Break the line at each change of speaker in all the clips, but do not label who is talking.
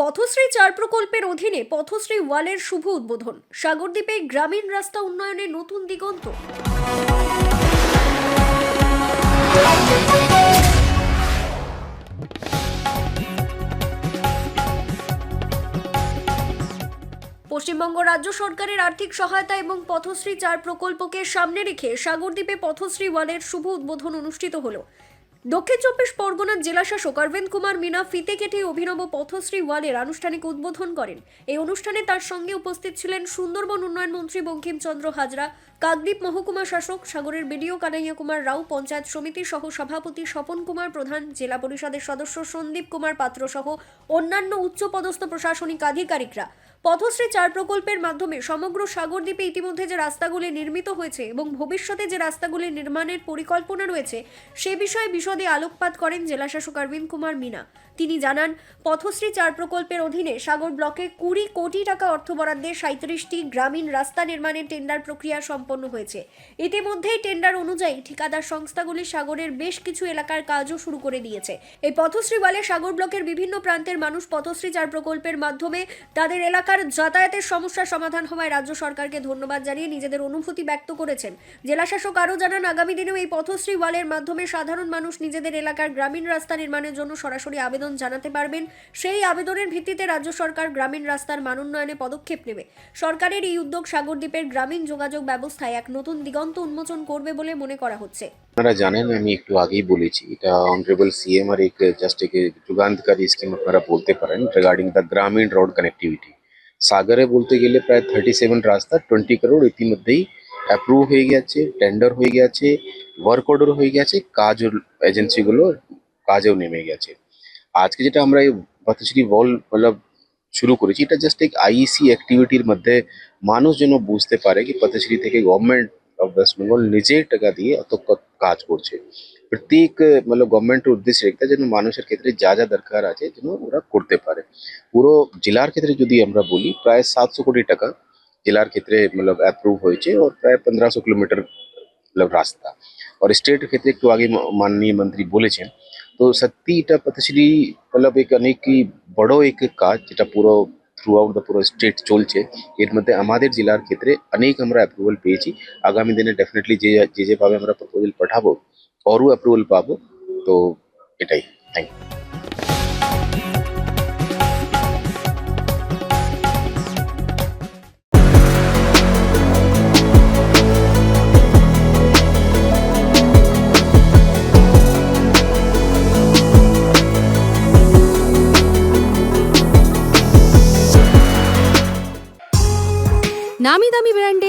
পথশ্রী চার প্রকল্পের অধীনে পথশ্রী ওয়ালের শুভ উদ্বোধন। সাগরদ্বীপে গ্রামীণ রাস্তা উন্নয়নের নতুন দিগন্ত। পশ্চিমবঙ্গ রাজ্য সরকারের আর্থিক সহায়তা এবং পথশ্রী চার প্রকল্পকে সামনে রেখে সাগরদ্বীপে পথশ্রী ওয়ালের শুভ উদ্বোধন অনুষ্ঠিত হলো। দক্ষিণ চব্বিশ পরগনার জেলাশাসক অরবিন্দ কুমার মিনা ফিতে কেটে অভিনব পথশ্রী ওয়ালের আনুষ্ঠানিক উদ্বোধন করেন। এই অনুষ্ঠানে তার সঙ্গে উপস্থিত ছিলেন সুন্দরবন উন্নয়ন মন্ত্রী বঙ্কিমচন্দ্র হাজরা, কাকদ্বীপ মহকুমা শাসক সাগরের বিডিও কানাইয়া কুমার রাও, পঞ্চায়েত সমিতি সহ সভাপতি স্বপন কুমার প্রধান, জেলা পরিষদের সদস্য সন্দীপ কুমার পাত্র সহ অন্যান্য উচ্চপদস্থ প্রশাসনিক আধিকারিকরা। পথশ্রী চার প্রকল্পের মাধ্যমে সমগ্র সাগরদ্বীপে ইতিমধ্যে যে রাস্তাগুলি নির্মিত হয়েছে এবং ভবিষ্যতে যে রাস্তাগুলি নির্মাণের পরিকল্পনা রয়েছে, সে বিষয়ে বিশদে আলোকপাত করেন জেলাশাসক অরবিন্দ কুমার মিনা। তিনি জানান, পথশ্রী চার প্রকল্পের অধীনে সাগর ব্লকে কুড়ি কোটি টাকা অর্থ বরাদ্দে সাঁত্রিশটি গ্রামীণ রাস্তা নির্মাণের টেন্ডার প্রক্রিয়া সম্পন্ন হয়েছে। ইতিমধ্যেই টেন্ডার অনুযায়ী ঠিকাদার সংস্থাগুলি সাগরের বেশ কিছু এলাকার কাজও শুরু করে দিয়েছে। এই পথশ্রী বলে সাগর ব্লকের বিভিন্ন প্রান্তের মানুষ পথশ্রী চার প্রকল্পের মাধ্যমে তাদের এলাকার যাতায়াতের সমস্যার সমাধান হওয়ায় রাজ্য সরকারকে ধন্যবাদ জানিয়ে নিজেদের অনুভূতি ব্যক্ত করেছেন। জেলাশাসক আরও জানান, আগামী দিনেও এই পথশ্রী ওয়ালের মাধ্যমে সাধারণ মানুষ নিজেদের এলাকার গ্রামীণ রাস্তা নির্মাণের জন্য সরাসরি আবেদন জানাতে পারবেন। সেই আবেদনের ভিত্তিতে রাজ্য সরকার গ্রামীণ রাস্তার মান উন্নয়নে পদক্ষেপ নেবে। সরকারের এই উদ্যোগ সাগরদ্বীপের গ্রামীণ যোগাযোগ ব্যবস্থায় এক নতুন দিগন্ত উন্মোচন করবে বলে মনে করা হচ্ছে।
আপনারা জানেন, আমি একটু আগেই বলেছি, এটা অনারেবল সিএম আর এক জাস্ট এক যুগান্তকারী স্কিম আপনারা বলতে পারেন regarding the gramin road connectivity সাগরে বলতে গেলে প্রায় থার্টি সেভেন রাস্তা টোয়েন্টি করোড় ইতিমধ্যেই অ্যাপ্রুভ হয়ে গেছে টেন্ডার হয়ে গেছে ওয়ার্ক অর্ডার হয়ে গেছে, কাজও এজেন্সিগুলো কাজেও নেমে গেছে। আজকে যেটা আমরা এই পথশ্রী বল মতলব শুরু করেছি, এটা জাস্ট এক আইইসি অ্যাক্টিভিটির মধ্যে মানুষ যেন বুঝতে পারে কি পথশ্রী থেকে গভর্নমেন্ট অফ ওয়েস্ট বেঙ্গল নিজের টাকা দিয়ে অত কাজ করছে। প্রত্যেক মানে গভর্নমেন্টের উদ্দেশ্য রেখে যেন মানুষের ক্ষেত্রে যা যা দরকার আছে যেন ওরা করতে পারে পুরো জেলার ক্ষেত্রে যদি আমরা বলি প্রায় সাতশো কোটি টাকা জেলার ক্ষেত্রে मतलब অ্যাপ্রুভ হয়েছে और প্রায় পনেরোশো কিলোমিটার मतलब রাস্তা और স্টেটের ক্ষেত্রে একটু আগে ম- মাননীয় মন্ত্রী বলেছেন তো সত্যি এটা পথশ্রী मतलब এক অনেক বড় এক কাজ যেটা পুরো থ্রু আউট দ্য পুরো স্টেট চলছে এর মধ্যে আমাদের জেলার ক্ষেত্রে অনেক আমরা অ্যাপ্রুভাল পেয়েছি আগামী দিনে ডেফিনেটলি যে যে যেভাবে আমরা প্রপোজাল পাঠাবো অরও অ্যাপ্রুভাল পাবো তো এটাই থ্যাংক ইউ
নামি দামি ব্র্যান্ডের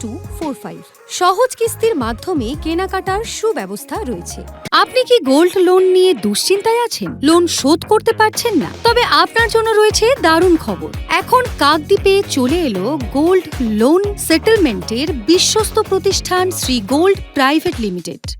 two four five সহজ কিস্তির মাধ্যমে কেনাকাটার সুব্যবস্থা রয়েছে। আপনি কি গোল্ড লোন নিয়ে দুশ্চিন্তায় আছেন? লোন শোধ করতে পারছেন না? তবে আপনার জন্য রয়েছে দারুণ খবর। এখন কাকদ্বীপে চলে এলো গোল্ড লোন সেটেলমেন্টের বিশ্বস্ত প্রতিষ্ঠান শ্রী গোল্ড প্রাইভেট লিমিটেড।